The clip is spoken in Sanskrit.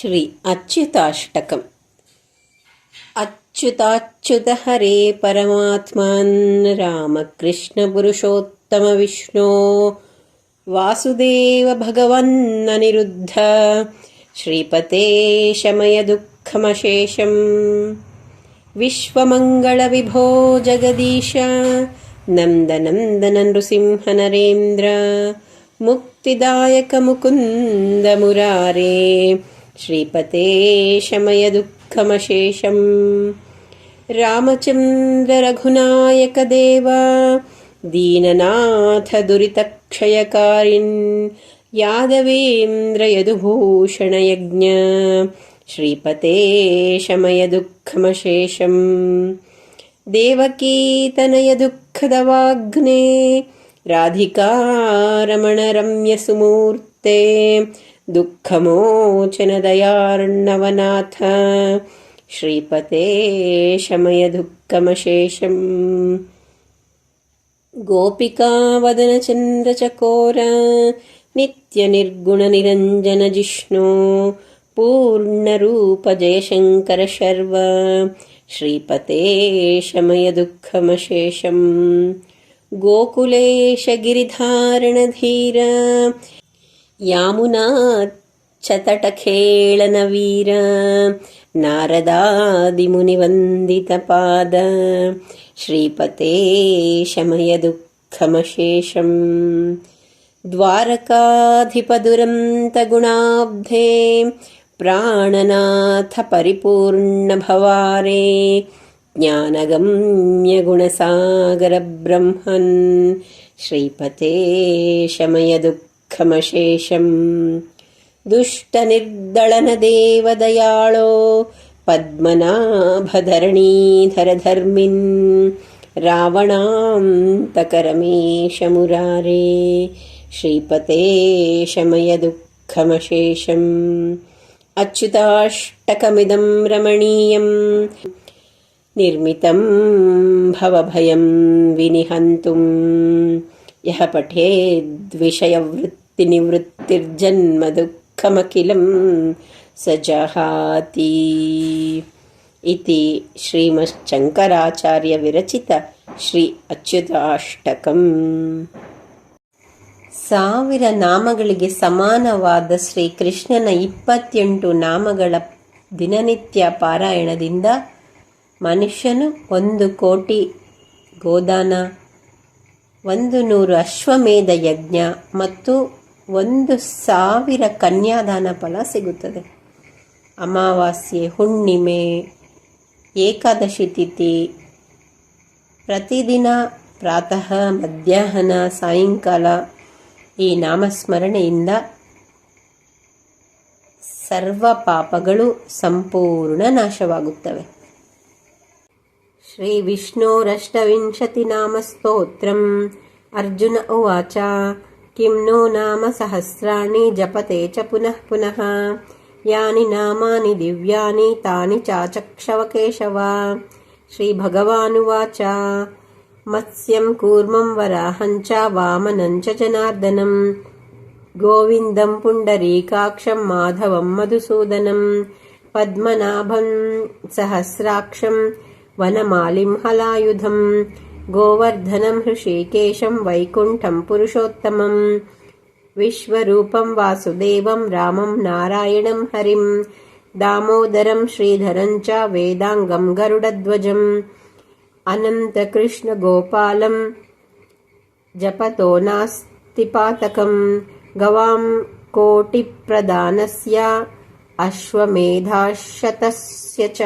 श्री अच्युताष्टकम्। अच्युताच्युत हरे परमात्मान् रामकृष्णपुरुषोत्तमविष्णो वासुदेव भगवन्ननिरुद्ध श्रीपते शमय दुःखमशेषम् विश्वमङ्गलविभो जगदीश नन्दनन्दन नृसिंहनरेन्द्र मुक्तिदायक मुकुन्द मुरारे श्रीपते शमय दुःखमशेषम् रामचन्द्र रघुनायक देव दीननाथ दुरितक्षयकारिन् यादवेन्द्र यदुभूषणयज्ञ श्रीपते शमय दुःखमशेषम् देवकीतनय दुःखदवाग्ने राधिकारमणरम्यसुमूर्ते दुःखमोचनदयार्णवनाथ। श्रीपते शमय दुःखमशेषम् गोपिकावदनचन्द्रचकोर नित्यनिर्गुणनिरञ्जनजिष्णो पूर्णरूप जयशङ्कर शर्व श्रीपते शमय दुःखमशेषम् गोकुलेश गिरिधारणधीर यामुनाच्छतटखेळनवीर नारदादिमुनिवन्दितपाद श्रीपते शमय दुःखमशेषम् द्वारकाधिपदुरन्तगुणाब्धे प्राणनाथ परिपूर्णभवारे ज्ञानगम्यगुणसागरब्रह्मन् श्रीपते शमय दुःखमशेषम् दुष्टनिर्दळनदेवदयाळो पद्मनाभधरणीधरधर्मिन् रावणान्तकरमेशमुरारे श्रीपते शमय दुःखमशेषम् अच्युताष्टकमिदं रमणीयम् निर्मितं भवभयं विनिहन्तुं यः ನಿವೃತ್ತಿರ್ಜನ್ಮ ದುಃಖಮಖಿಲಂ ಸಜಹಾತಿ ಇತಿ ಶ್ರೀಮಶ್ಚಂಕರಾಚಾರ್ಯ ವಿರಚಿತ ಶ್ರೀ ಅಚ್ಯುತಾಷ್ಟಕಂ ಸಾವಿರ ನಾಮಗಳಿಗೆ ಸಮಾನವಾದ ಶ್ರೀಕೃಷ್ಣನ ಇಪ್ಪತ್ತೆಂಟು ನಾಮಗಳ ದಿನನಿತ್ಯ ಪಾರಾಯಣದಿಂದ ಮನುಷ್ಯನು ಒಂದು ಕೋಟಿ ಗೋದಾನ, ಒಂದು ನೂರು ಅಶ್ವಮೇಧ ಯಜ್ಞ ಮತ್ತು ಒಂದು ಸಾವಿರ ಕನ್ಯಾದಾನ ಫಲ ಸಿಗುತ್ತದೆ. ಅಮಾವಾಸ್ಯೆ, ಹುಣ್ಣಿಮೆ, ಏಕಾದಶಿ ತಿಥಿ, ಪ್ರತಿದಿನ ಪ್ರಾತಃ, ಮಧ್ಯಾಹ್ನ, ಸಾಯಂಕಾಲ ಈ ನಾಮಸ್ಮರಣೆಯಿಂದ ಸರ್ವ ಪಾಪಗಳು ಸಂಪೂರ್ಣ ನಾಶವಾಗುತ್ತವೆ. ಶ್ರೀ ವಿಷ್ಣೋರಷ್ಟವಿಂಶತಿ ನಾಮ ಸ್ತೋತ್ರಂ. ಅರ್ಜುನ ಉವಾಚ. किं नो नाम सहस्राणि जपते च पुनः पुनः यानि नामानि दिव्यानि तानि चाचक्षवकेशव श्रीभगवानुवाच मत्स्यं कूर्मं वराहं च वामनं च जनार्दनं गोविन्दं पुण्डरीकाक्षं माधवं मधुसूदनं पद्मनाभं सहस्राक्षं वनमालिं हलायुधम् गोवर्धनं हृषीकेशं वैकुण्ठं पुरुषोत्तमम् विश्वरूपं वासुदेवं रामं नारायणं हरिं दामोदरं श्रीधरं च वेदाङ्गं गरुडध्वजम् अनन्तकृष्णगोपालं जपतो नास्तिपातकम् गवां कोटिप्रदानस्याश्वमेधाश्शतस्य च।